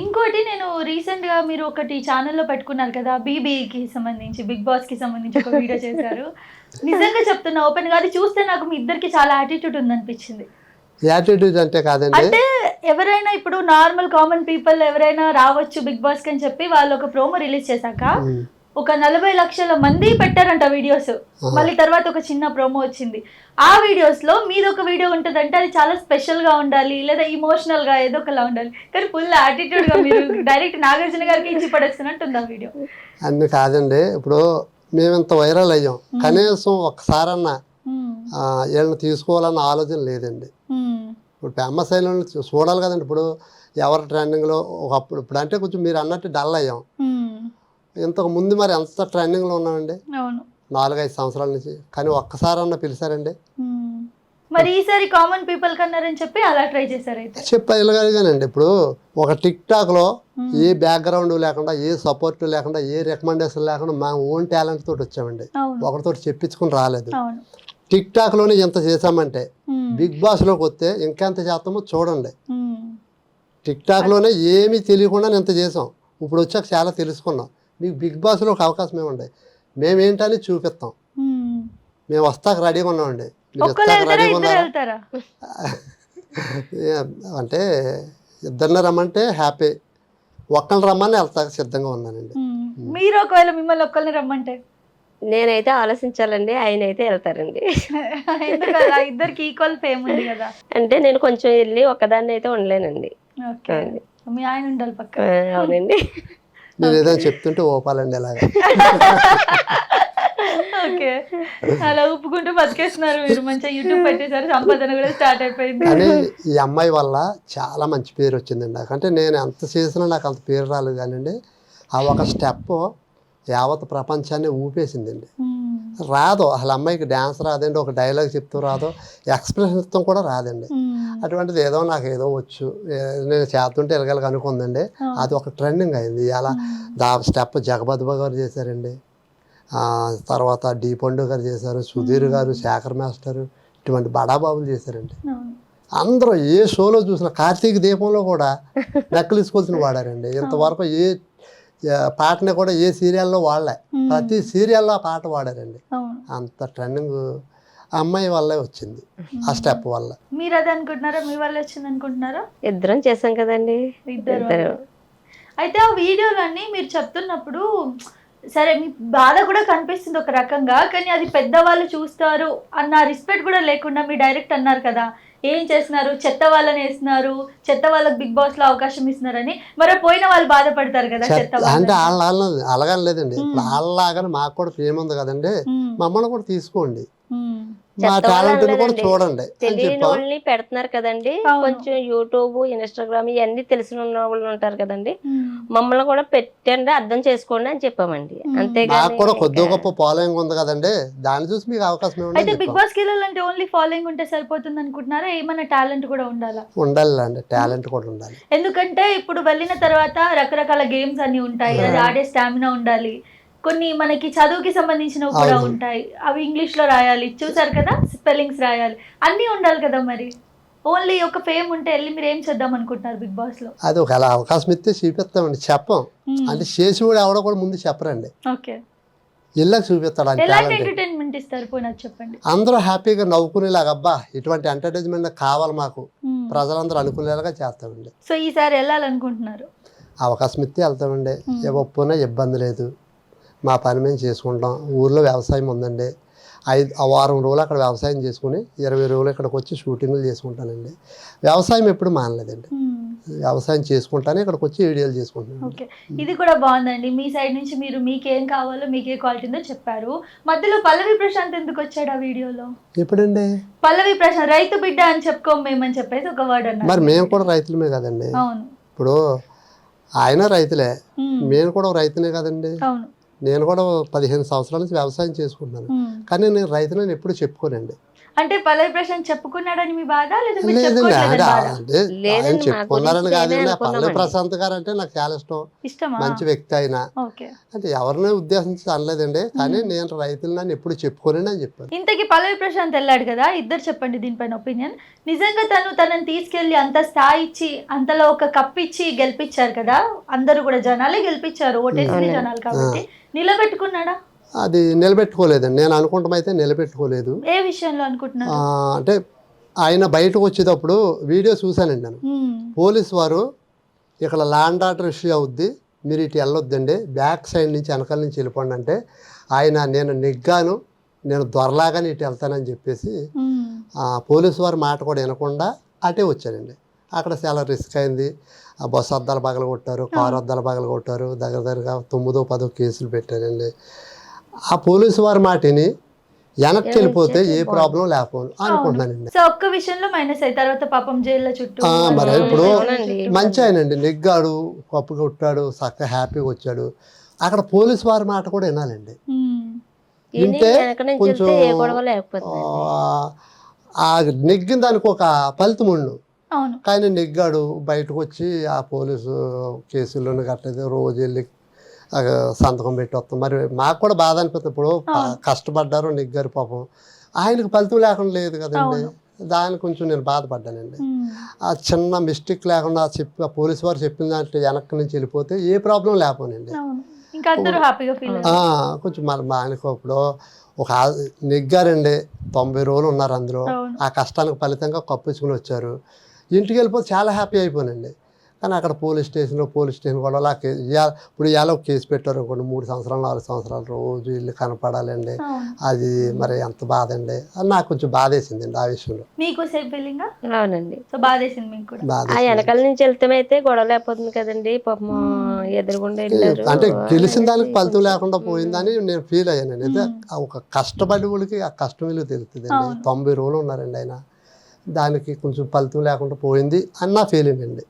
ఇంకోటి నేను రీసెంట్గా మీరు ఒకటి ఛానల్లో పెట్టుకున్నారు కదా బీబీకి సంబంధించి బిగ్ బాస్కి సంబంధించి ఒక వీడియో చేశారు. నిజంగా చెప్తున్నా ఓపెన్గా అది చూస్తే నాకు మీ ఇద్దరికి చాలా యాటిట్యూడ్ ఉందనిపించింది. యాటిట్యూడ్ అంటే కాదండి. అంటే ఎవరైనా ఇప్పుడు నార్మల్ కామన్ పీపుల్ ఎవరైనా రావచ్చు బిగ్ బాస్కి అని చెప్పి వాళ్ళు ఒక ప్రోమో రిలీజ్ చేశాక. ఒక నలభై లక్షల మంది పెట్టారంట వీడియోస్. మళ్ళీ తర్వాత ఒక చిన్న ప్రోమో వచ్చింది. ఆ వీడియోస్లో మీది ఒక వీడియో ఉంటుందంటే అది చాలా స్పెషల్గా ఉండాలి లేదా ఇమోషనల్గా ఏదో ఒకలా ఉండాలి. కానీ ఫుల్ యాటిట్యూడ్గా మీరు డైరెక్ట్ నాగార్జున గారికి ఇచ్చి పడేస్తున్నట్టుంది ఆ వీడియో. అన్ని కాదండి ఇప్పుడు మేము ఇంత వైరల్ అయ్యాం. కనీసం ఒక్కసారన్నా వీళ్ళని తీసుకోవాలన్న ఆలోచన లేదండి. ఇప్పుడు ఫేమస్ అయిన చూడాలి కదండి. ఇప్పుడు ఎవరి ట్రెండింగ్లో ఒకప్పుడు ఇప్పుడు అంటే కొంచెం మీరు అన్నట్టు డల్ అయ్యాం. ఇంతకు ముందు మరి ఎంత ట్రెండింగ్లో ఉన్నామండి? అవును. నాలుగైదు సంవత్సరాల నుంచి. కానీ ఒక్కసారన్నా పిలిచారండి. మరి ఈసారి కామన్ పీపుల్ కన్నారని చెప్పి అలా ట్రై చేశారు అయితే చెప్పగలిగానండి ఇప్పుడు ఒక టిక్ టాక్లో ఏ బ్యాక్గ్రౌండ్ లేకుండా ఏ సపోర్ట్ లేకుండా ఏ రికమెండేషన్ లేకుండా మా ఓన్ టాలెంట్ తోటి వచ్చామండి. ఒకరితో చెప్పించుకుని రాలేదు. టిక్ టాక్లోనే ఎంత చేసామంటే. బిగ్ బాస్లోకి వస్తే ఇంకెంత చేస్తామో చూడండి. టిక్ టాక్లోనే ఏమీ తెలియకుండా ఇంత చేసాం. ఇప్పుడు వచ్చాక చాలా తెలుసుకున్నాం. మీకు బిగ్ బాస్లో ఒక అవకాశం ఏముంది? మేమేంటని చూపిస్తాం. మ్మ్. మేము వస్తాక రెడీగా ఉన్నామండి. మీరు వస్తాక రెడీగా ఉన్నారా? అంటే ఇద్దరిని రమ్మంటే హ్యాపీ. ఒక్కరిని రమ్మని వెళ్తాక సిద్ధంగా ఉన్నానండి. మీరు ఒకవేళ మిమ్మల్ని ఒక్కరిని రమ్మంటే? నేనైతే ఆలోచించాలండి ఆయన అయితే వెళ్తారండి ఇద్దరికి ఈక్వల్ ఫేమ్ ఉంది కదా. అంటే నేను కొంచెం వెళ్ళి ఒక్కదాన్ని అయితే ఉండలేనండి. ఓకే. మీ ఆయన ఉండాలి పక్క అవునండి. నేను ఏదైనా చెప్తుంటే ఓపాలండి ఓకే అలా ఒప్పుకుంటూ బతికేస్తున్నారు మీరు. మంచిగా యూట్యూబ్ పెట్టేశారు. సంపాదన కూడా స్టార్ట్ అయిపోయింది. కానీ ఈ అమ్మాయి వల్ల చాలా మంచి పేరు వచ్చిందండి నాకు. అంటే నేను ఎంత చేసినా నాకు అంత పేరు రాలేదు కానివ్వండి ఆ ఒక స్టెప్ యావత్ ప్రపంచాన్ని ఊపేసిందండి. మ్మ్. రాదు. అసలు అమ్మాయికి డ్యాన్స్ రాదండి ఒక డైలాగ్ చెప్తూ రాదు. ఎక్స్ప్రెషన్ కూడా రాదండి. మ్మ్. అటువంటిది ఏదో నాకు ఏదో వచ్చు. నేను చేస్తుంటే ఎలగలగా అనుకుందండి. అది ఒక ట్రెండింగ్ అయింది. అలా దా స్టెప్ జగపతిబా గారు చేశారండి. తర్వాత డి పండు గారు చేశారు సుధీర్ గారు శేఖర్ మాస్టర్ ఇటువంటి బడాబాబులు చేశారండి. అందరూ ఏ షోలో చూసిన కార్తీక దీపంలో కూడా నెక్కలిసుకోవాల్సిన వాడారండి. ఇంతవరకు ఏ పాటని కూడా ఏ సీరియల్లో వాడలే. ప్రతి సీరియల్లో ఆ పాట వాడారండి. అంత ట్రెండింగ్ అమ్మాయి వల్లే వచ్చింది. ఆ స్టెప్ వల్ల. మీరు అది అనుకుంటున్నారా? మీ వల్ల వచ్చింది అనుకుంటున్నారా? ఇద్దరం చేసాం కదండి. ఇద్దరు. అయితే ఆ వీడియోలన్నీ మీరు చెప్తున్నప్పుడు సరే మీ బాధ కూడా కనిపిస్తుంది ఒక రకంగా కానీ అది పెద్దవాళ్ళు చూస్తారు అన్న రెస్పెక్ట్ కూడా లేకుండా మీరు డైరెక్ట్ అన్నారు కదా. ఏం చేస్తున్నారు? చెత్త వాళ్ళని వేస్తున్నారు. చెత్త వాళ్ళకి బిగ్ బాస్లో అవకాశం ఇస్తున్నారని. మరి పోయిన వాళ్ళు బాధపడతారు కదా చెత్త అంటే వాళ్ళు అలాగని లేదండి. ఇప్పుడు వాళ్ళలాగానే మాకు కూడా ప్రేమ ఉంది కదండి. మమ్మల్ని కూడా తీసుకోండి. మా టాలెంట్ కూడా. చూడండి అని తెలియని వాళ్ళని పెడుతున్నారు కదండి. కొంచెం యూట్యూబ్ ఇన్స్టాగ్రామ్ ఇవన్నీ తెలిసిన ఉన్న వాళ్ళు ఉంటారు కదండి. మమ్మల్ని కూడా పెట్టండి అర్థం చేసుకోండి అని చెప్పామండి. నాకు కూడా కొద్ది గొప్ప ఫాలోయింగ్ ఉంది కదండి. దాన్ని చూసి మీకు అవకాశం అయితే బిగ్ బాస్కి వెళ్ళాలంటే ఓన్లీ ఫాలోయింగ్ ఉంటే సరిపోతుంది అనుకుంటున్నారా? ఏమైనా టాలెంట్ కూడా ఉండాలా? ఉండాలి అండి టాలెంట్ కూడా ఉండాలి. ఎందుకంటే ఇప్పుడు వెళ్ళిన తర్వాత రకరకాల గేమ్స్ అన్ని ఉంటాయి. అది ఆడే స్టామినా ఉండాలి. కొన్ని మనకి చదువుకి సంబంధించినవి కూడా. ఉంటాయి. అవి ఇంగ్లీష్లో రాయాలి చూసారు కదా? స్పెల్లింగ్స్ రాయాలి. అన్నీ ఉండాలి కదా మరి? ఓన్లీ ఒక ఫేమ్ ఉంటే వెళ్ళి మీరు ఏం చేద్దాం అనుకుంటున్నారు బిగ్ బాస్లో అది ఒక అవకాశం ఇస్తే చూపిస్తామండి. చెప్పం. అంటే చేసి కూడా ఎవడో కూడా ముందు చెప్పరండి. ఓకే. ఇళ్ళకి చూపిస్తాడు. ఎంటర్టైన్మెంట్ ఇస్తారు పోయినా చెప్పండి. అందరూ హ్యాపీగా నవ్వుకునేలాగా అబ్బా ఇటువంటి ఎంటర్టైన్మెంట్ కావాలి మాకు. ప్రజలందరూ అనుకునేలాగా చేస్తామండి. సో ఈసారి వెళ్ళాలనుకుంటున్నారు? అవకాశం ఇస్తే వెళ్తామండి. ఏ ఒప్పునా ఇబ్బంది లేదు. మా పని మేము చేసుకుంటాం. ఊర్లో వ్యవసాయం ఉందండి. ఐదు ఆ వారం రోజులు అక్కడ వ్యవసాయం చేసుకుని ఇరవై రోజులు ఇక్కడికి వచ్చి షూటింగ్లు చేసుకుంటానండి. వ్యవసాయం ఎప్పుడు మానలేదండి. వ్యవసాయం చేసుకుంటానే ఇక్కడికి వచ్చి వీడియోలు చేసుకుంటాను. ఓకే. ఇది కూడా బాగుందండి. మీ సైడ్ నుంచి మీరు మీకేం కావాలో మీకు ఏ క్వాలిటీ ఉందో చెప్పారు. మధ్యలో పల్లవి ప్రశాంత్ ఎందుకు వచ్చాడు ఆ వీడియోలో? ఎప్పుడండి? పల్లవి ప్రశాంత్ రైతు బిడ్డ అని చెప్పుకోం మేమని చెప్పేసి ఒక వర్డ్ అన్నారు. మరి మేము కూడా రైతులమే కదండి. అవును. ఇప్పుడు ఆయన రైతులే. నేను కూడా రైతునే కదండి. అవును. నేను కూడా పదిహేను సంవత్సరాల నుంచి వ్యవసాయం చేసుకుంటున్నాను. కానీ నేను రైతులని ఎప్పుడు చెప్పుకోనండి అంటే పల్లవి ప్రశాంత్ చెప్పుకున్నాడని మీ బాధ? లేదండి చెప్పుకున్నారని కాదు మేమే పల్లె అనుకున్నామండి. ప్రశాంత్ గారు అంటే నాకు చాలా ఇష్టం. ఇష్టమా? మంచి వ్యక్తి ఆయన. ఓకే. అంటే ఎవరిని ఉద్దేశించి అనలేదండి కానీ నేను రైతులు నన్ను ఎప్పుడు చెప్పుకోలేని అని చెప్పాను ఇంతకీ పల్లవి ప్రశాంత్ వెళ్ళాడు కదా ఇద్దరు చెప్పండి దీనిపైన ఒపీనియన్. నిజంగా తను తనని తీసుకెళ్ళి అంత స్థాయి ఇచ్చి అంతలో ఒక కప్ ఇచ్చి గెలిపించారు కదా అందరూ కూడా జనాలే గెలిపించారు ఓటేసింది అవునండి. జనాలు కాబట్టి. నిలబెట్టుకున్నాడా? అది నిలబెట్టుకోలేదండి. నేను అనుకుంటాం అయితే నిలబెట్టుకోలేదు. ఏ విషయంలో అనుకుంటున్నారు? ఆ, అంటే ఆయన బయటకు వచ్చేటప్పుడు వీడియో చూశానండి నేను. పోలీస్ వారు ఇక్కడ ల్యాండ్ ఆర్డర్ ఇష్యూ అవుద్ది మీరు ఇటు వెళ్ళొద్దండి బ్యాక్ సైడ్ నుంచి వెనకాల నుంచి వెళ్ళిపోండి అంటే ఆయన నేను నెగ్గాను నేను దొరలాగానే ఇటు వెళ్తానని చెప్పేసి పోలీసు వారి మాట కూడా వినకుండా అటే వచ్చానండి అక్కడ చాలా రిస్క్ అయింది. ఆ బస్సు అద్దాలు పగల కొట్టారు కారు అద్దాలు పగల కొట్టారు దగ్గర దగ్గరగా తొమ్మిదో పదో కేసులు పెట్టారండి. ఆ పోలీసు వారి మాటని వెనక్కి వెళ్ళిపోతే ఏ ప్రాబ్లం లేకపోను అనుకుంటున్నానండి. సో ఒక్క విషయంలో మైనస్ అయ్యి తర్వాత పాపం జైల్లో చుట్టూ ఆ, మరి ఇప్పుడు. మంచి ఆయనండి. నెగ్గాడు కప్పు కొట్టాడు చక్కగా హ్యాపీగా వచ్చాడు. అక్కడ పోలీసు వారి మాట కూడా వినాలండి. వింటే కొంచెం ఆ, నెగ్గిన దానికి ఒక ఫలితం ఉండు. అవును. కానీ నెగ్గాడు బయటకు వచ్చి ఆ పోలీసు కేసుల్లోనే కట్టలేదు రోజు వెళ్ళి సంతకం పెట్టి వస్తాం. మరి మాకు కూడా బాధ అనిపిస్తుంది. ఇప్పుడు కష్టపడ్డారు నెగ్గారు పాపం. ఆయనకు ఫలితం లేకుండా లేదు కదండి. దాని కొంచెం నేను బాధపడ్డానండి. ఆ చిన్న మిస్టేక్ లేకుండా చెప్పి ఆ పోలీసు వారు చెప్పిన దాంట్లో వెనక్కి నుంచి వెళ్ళిపోతే ఏ ప్రాబ్లం లేకపోనండి. అందరూ కొంచెం మరి మా ఆయనకు ఇప్పుడు ఒక నెగ్గారండి. తొంభై రోజులు ఉన్నారు అవును. ఆ కష్టానికి ఫలితంగా కప్పించుకుని వచ్చారు. ఇంటికి వెళ్ళిపోతే చాలా హ్యాపీ అయిపోయానండి కానీ అక్కడ పోలీస్ స్టేషన్లో పోలీస్ స్టేషన్ కూడా అలా ఇప్పుడు ఇవాళ ఒక కేసు పెట్టారు అనుకోండి మూడు సంవత్సరాలు నాలుగు సంవత్సరాలు రోజు ఇల్లు కనపడాలండి. అది మరి ఎంత బాధ అండి అది నాకు కొంచెం బాధ వేసిందండి ఆ విషయంలో. మీకు అవునండి. సో బాధేసింది మీకు కూడా? ఆ వెనకాల నుంచి వెళ్తే అయితే గొడవ లేకపోతుంది కదండి. పాపం ఎదురుగుండా వెళ్ళారు. అంటే గెలిచిన దానికి ఫలితం లేకుండా పోయిందని నేను ఫీల్ అయ్యానండి అయితే ఆ ఒక కష్టపడి వాళ్ళకి ఆ కష్టం విలువ తెలుస్తుంది అండి తొంభై రోజులు ఉన్నారండి ఆయన. దానికి కొంచెం ఫలితం లేకుండా పోయింది అని నా ఫీలింగ్ అండి.